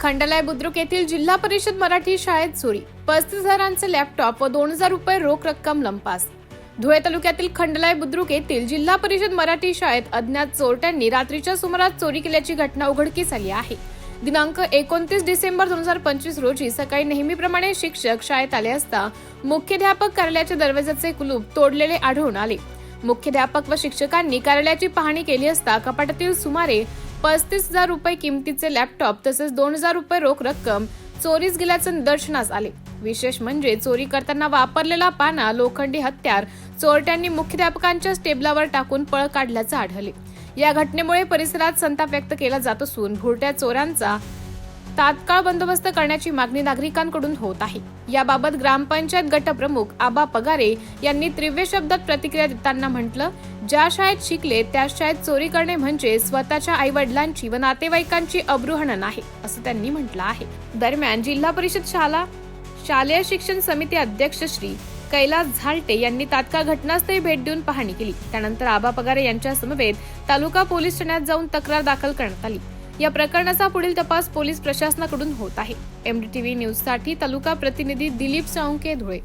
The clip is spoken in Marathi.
खंडलाय बुद्रुक येथील जिल्हा परिषद मराठी शाळेत चोरी. पस्तीस हजारांचे लॅपटॉप व दोन हजार रुपये रोख रक्कम लंपास. धुळे तालुक्यातील खंडलाय बुद्रुक येथील जिल्हा परिषद मराठी शाळेत अज्ञात चोरट्यांनी रात्रीच्या सुमारास चोरी केल्याची घटना उघडकीस आली आहे. दिनांक एकोणतीस डिसेंबर दोन हजार पंचवीस रोजी सकाळी नेहमीप्रमाणे शिक्षक शाळेत आले असता मुख्याध्यापक कार्यालयाच्या दरवाजाचे कुलूप तोडलेले आढळून आले. मुख्याध्यापक व शिक्षकांनी कार्यालयाची पाहणी केली असता कपाटातील सुमारे पस्तीस हजार रुपये किमतीचे लॅपटॉप तसेच दोन हजार रुपये रोख रक्कम चोरीस गेल्याचं निदर्शनास आले. विशेष म्हणजे चोरी करताना वापरलेला पाना लोखंडी हत्यार चोरट्यांनी मुख्याध्यापकांच्या टेबलावर टाकून पळ काढल्याचं आढळले. या घटनेमुळे परिसरात संताप व्यक्त केला जात असून भुरट्या चोरांचा तात्काळ बंदोबस्त करण्याची मागणी नागरिकांकडून होत आहे. याबाबत ग्रामपंचायत गटप्रमुख आबा पगारे यांनी त्रिव्य शब्दात प्रतिक्रिया देताना म्हटलं ज्या शाळेत शिकले त्या शाळेत चोरी करणे म्हणजे स्वतःच्या आई वडिलांची व नातेवाईकांची अब्रुहणन आहे असं त्यांनी म्हटलं आहे. दरम्यान जिल्हा परिषद शाळा शालेय शिक्षण समिती अध्यक्ष श्री कैलास झालटे यांनी तात्काळ घटनास्थळी भेट देऊन पाहणी केली. त्यानंतर आबा पगारे यांच्या समवेत तालुका पोलीस ठाण्यात जाऊन तक्रार दाखल करण्यात आली. या प्रकरणाचा पुढील तपास पोलीस प्रशासनाकडून होत आहे. एमडीटीव्ही न्यूजसाठी तालुका प्रतिनिधी दिलीप साळुंके धुळे.